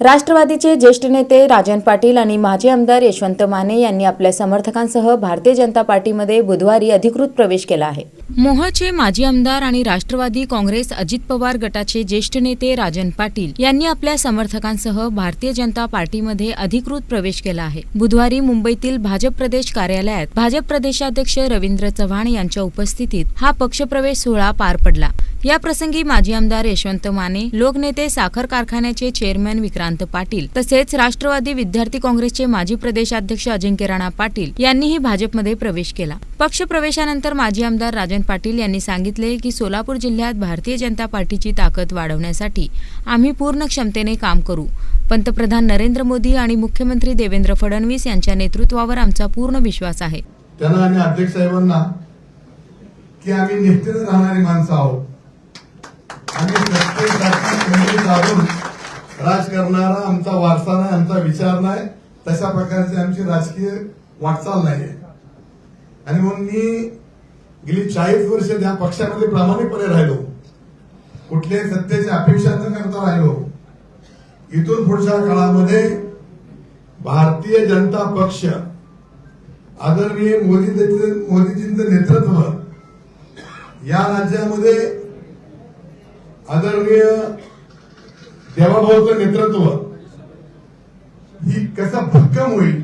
राष्ट्रवादीचे ज्येष्ठ नेते राजन पाटील आणि माजी आमदार यशवंत माने यांनी आपल्या समर्थकांसह भारतीय जनता पार्टीमध्ये बुधवारी अधिकृत प्रवेश केला आहे. मोहचे माजी आमदार आणि राष्ट्रवादी काँग्रेस अजित पवार गटाचे ज्येष्ठ नेते राजन पाटील यांनी आपल्या समर्थकांसह भारतीय जनता पार्टीमध्ये अधिकृत प्रवेश केला आहे. बुधवारी मुंबईतील भाजप प्रदेश कार्यालयात भाजप प्रदेशाध्यक्ष रवींद्र चव्हाण यांच्या उपस्थितीत हा पक्षप्रवेश सोहळा पार पडला. याप्रसंगी माजी आमदार यशवंत माने लोकनेते साखर कारखान्याचे चेअरमॅन विक्रांत पाटील तसेच राष्ट्रवादी विद्यार्थी काँग्रेसचे माजी प्रदेशाध्यक्ष अजिंक्य राणा पाटील यांनीही भाजपमध्ये प्रवेश केला. पक्ष प्रवेशानंतर माजी आमदार राजन पाटील यांनी सांगितले की सोलापूर जिल्ह्यात भारतीय जनता पार्टीची ताकद वाढवण्यासाठी आम्ही पूर्ण क्षमतेने काम करू. पंतप्रधान नरेंद्र मोदी आणि मुख्यमंत्री देवेंद्र फडणवीस यांच्या नेतृत्वावर आमचा पूर्ण विश्वास आहे. त्यांना आम्ही अध्यक्ष साहेबांना की आम्ही निष्ठेने राहणारी माणसं आहोत. राजकीय साधून राज करणारा आमचा वारसा नाही आमचा विचार नाही. तशा प्रकारची आमची राजकीय वाटचाल नाहीये. आणि म्हणून मी गेली चाळीस वर्ष त्या पक्षामध्ये प्रामाणिकपणे राहिलो. कुठल्याही सत्तेची अपेक्षा न करता राहिलो. इथून पुढच्या काळामध्ये भारतीय जनता पक्ष आदरणीय मोदी मोदीजींचं नेतृत्व या राज्यामध्ये आदरणीय देवाभाऊचं नेतृत्व ही कसा भक्कम होईल?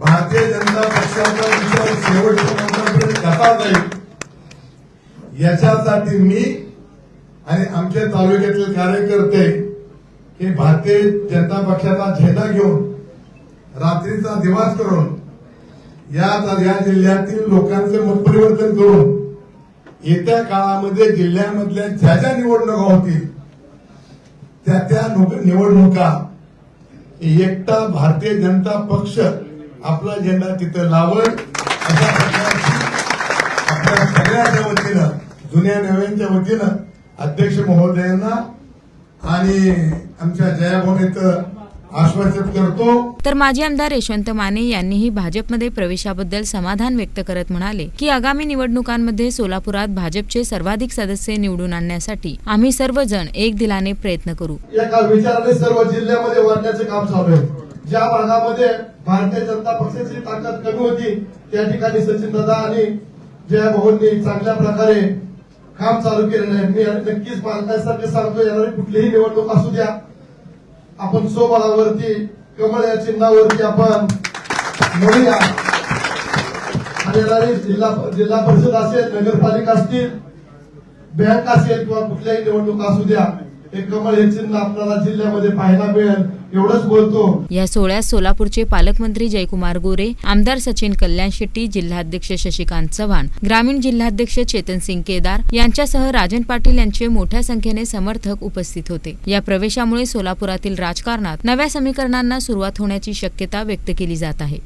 भारतीय जनता पक्षाचा विचार शेवटपर्यंत कसा जाईल? याच्यासाठी मी आणि आमच्या तालुक्यातील कार्यकर्ते हे भारतीय जनता पक्षाचा झेंडा घेऊन रात्रीचा दिवास करून या या जिल्ह्यातील लोकांचे मतपरिवर्तन करून येत्या काळामध्ये जिल्ह्यामधल्या ज्या ज्या निवडणुका होतील त्या त्या नो- निवडणुका एकटा भारतीय जनता पक्ष आपला झेंडा तिथं लावल अशा प्रकारची आपल्या सगळ्याच्या वतीनं जुन्या नव्यांच्या वतीनं अध्यक्ष महोदयांना आणि आमच्या जयाभवनीचं आश्वासित करतो. तर माजी आमदार यशवंत माने यांनीही भाजपमध्ये प्रवेशाबद्दल समाधान व्यक्त करत म्हणाले की आगामी निवडणुकांमध्ये सोलापुरात भाजपचे सर्वाधिक सदस्य निवडून आणण्यासाठी आम्ही सर्वजण एक दिलाने प्रयत्न करू. एका विचाराने सर्व जिल्ह्यामध्ये वाढण्याचे काम चालू आहे. ज्या भागामध्ये भारतीय जनता पक्षाची ताकद कमी होती त्या ठिकाणी सचिन दादा आणि जया भाऊंनी चांगल्या प्रकारे काम चालू केलेलं आहे. मी नक्कीच पालकांसारखे सांगतो येणारी कुठलीही निवडणूक असू द्या. आपण स्वबळावरती कमळ या चिन्हावरती आपण म्हणूया आणि येणारी जिल्हा जिल्हा परिषद असेल नगरपालिका असतील बँक असेल किंवा कुठल्याही निवडणूक असू द्या हे कमळ हे चिन्ह आपल्याला जिल्ह्यामध्ये पाहायला मिळेल. एवढंच बोलतो. या सोहळ्यात सोलापूरचे पालकमंत्री जयकुमार गोरे आमदार सचिन कल्याण शेट्टी जिल्हाध्यक्ष शशिकांत चव्हाण ग्रामीण जिल्हाध्यक्ष चेतन सिंग केदार यांच्यासह राजन पाटील यांचे मोठ्या संख्येने समर्थक उपस्थित होते. या प्रवेशामुळे सोलापुरातील राजकारणात नव्या समीकरणांना सुरुवात होण्याची शक्यता व्यक्त केली जात आहे.